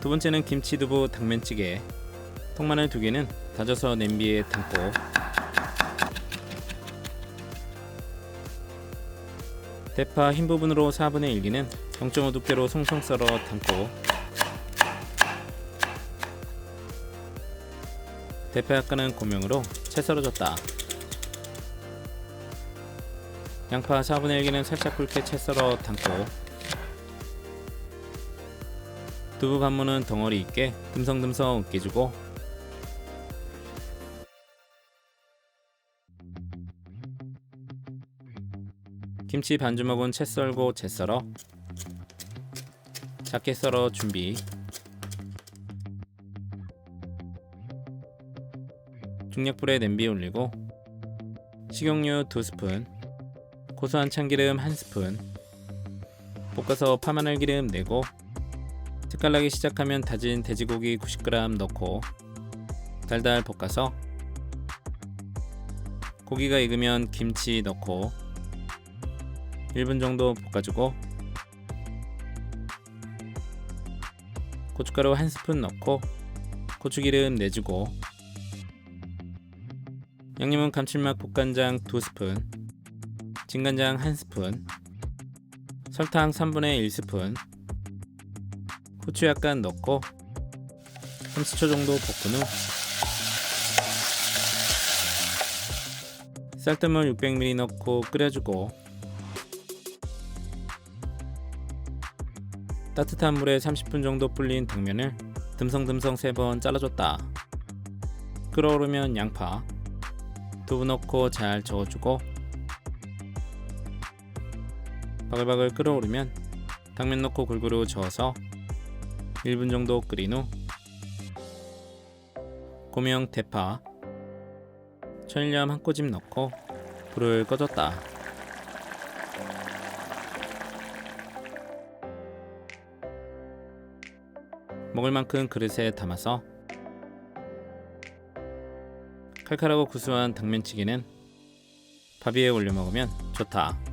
두 번째는 김치두부 당면찌개. 통마늘 두 개는 다져서 냄비에 담고 대파 흰 부분으로 4분의 1기는 0.5 두께로 송송 썰어 담고 대파 약간은 고명으로 채 썰어줬다. 양파 4분의 1개는 살짝 굵게 채 썰어 담고 두부 반무는 덩어리 있게 듬성듬성 으깨주고. 김치 반주먹은 채 썰고 채 썰어. 작게 썰어 준비. 중약불에 냄비에 올리고 식용유 2스푼 고소한 참기름 1스푼 볶아서 파마늘 기름 내고 색깔나기 시작하면 다진 돼지고기 90g 넣고 달달 볶아서 고기가 익으면 김치 넣고 1분 정도 볶아주고 고춧가루 한 스푼 넣고 고추기름 내주고 양념은 감칠맛 국간장 2스푼 진간장 1스푼 설탕 3분의 1스푼 후추 약간 넣고 30초 정도 볶은 후 쌀뜨물 600ml 넣고 끓여주고 따뜻한 물에 30분 정도 불린 당면을 듬성듬성 3번 잘라줬다. 끓어오르면 양파, 두부 넣고 잘 저어주고 바글바글 끓어오르면 당면 넣고 골고루 저어서 1분 정도 끓인 후 고명 대파, 천일염 한 꼬집 넣고 불을 꺼줬다. 먹을 만큼 그릇에 담아서 칼칼하고 구수한 당면찌개는 밥 위에 올려 먹으면 좋다.